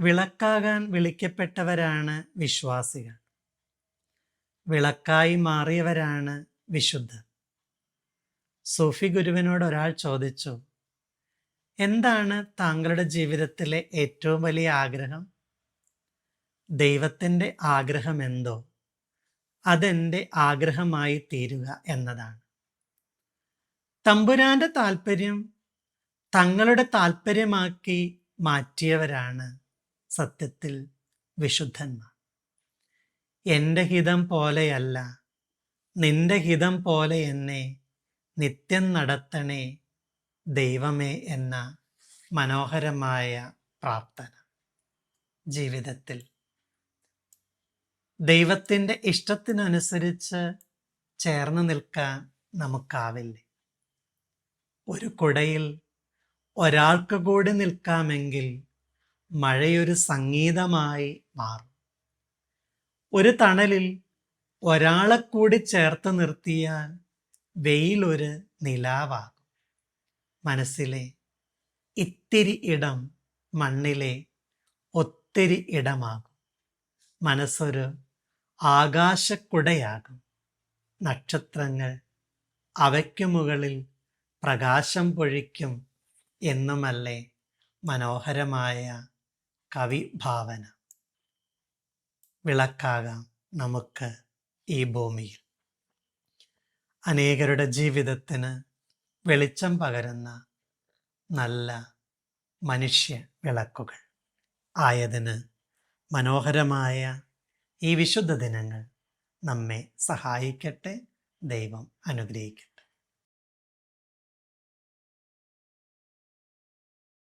വിളക്കാകാൻ വിളിക്കപ്പെട്ടവരാണ് വിശ്വാസികൾ. വിളക്കായി മാറിയവരാണ് വിശുദ്ധർ. സൂഫി ഗുരുവിനോട് ഒരാൾ ചോദിച്ചു എന്താണ് താങ്കളുടെ ജീവിതത്തിലെ ഏറ്റവും വലിയ ആഗ്രഹം? ദൈവത്തിന്റെ ആഗ്രഹം എന്തോ? അതെന്റെ ആഗ്രഹമായി തീരുക എന്നതാണ്. തമ്പുരാന്റെ താല്പര്യം തങ്ങളുടെ താല്പര്യമാക്കി മാറ്റിയവരാണ് സത്യത്തിൽ വിശുദ്ധന്മാർ. എന്റെ ഹിതം പോലെയല്ല നിന്റെ ഹിതം പോലെ എന്നെ നിത്യം നടത്തണേ ദൈവമേ എന്ന മനോഹരമായ പ്രാർത്ഥന. ജീവിതത്തിൽ ദൈവത്തിന്റെ ഇഷ്ടത്തിനനുസരിച്ച് ചേർന്ന് നിൽക്കാൻ നമുക്കാവില്ലേ. ഒരു കുടയിൽ ഒരാൾക്ക് കൂടി നിൽക്കാമെങ്കിൽ മഴയൊരു സംഗീതമായി മാറും. ഒരു തണലിൽ ഒരാളെ കൂടി ചേർത്ത് നിർത്തിയാൽ വെയിലൊരു നിലാവാകും. മനസ്സിലെ ഇത്തിരി ഇടം മണ്ണിലെ ഒത്തിരി ഇടമാകും. മനസ്സൊരു ആകാശക്കുടയാകും. നക്ഷത്രങ്ങൾ അവയ്ക്കു മുകളിൽ പ്രകാശം പൊഴിക്കും എന്നുമല്ലേ മനോഹരമായ കവിഭാവന. വിളക്കാകാം നമുക്ക് ഈ ഭൂമിയിൽ. അനേകരുടെ ജീവിതത്തിന് വെളിച്ചം പകരുന്ന നല്ല മനുഷ്യ വിളക്കുകൾ. ആയതിന് മനോഹരമായ ഈ വിശുദ്ധ ദിനങ്ങൾ നമ്മെ സഹായിക്കട്ടെ. ദൈവം അനുഗ്രഹിക്കട്ടെ.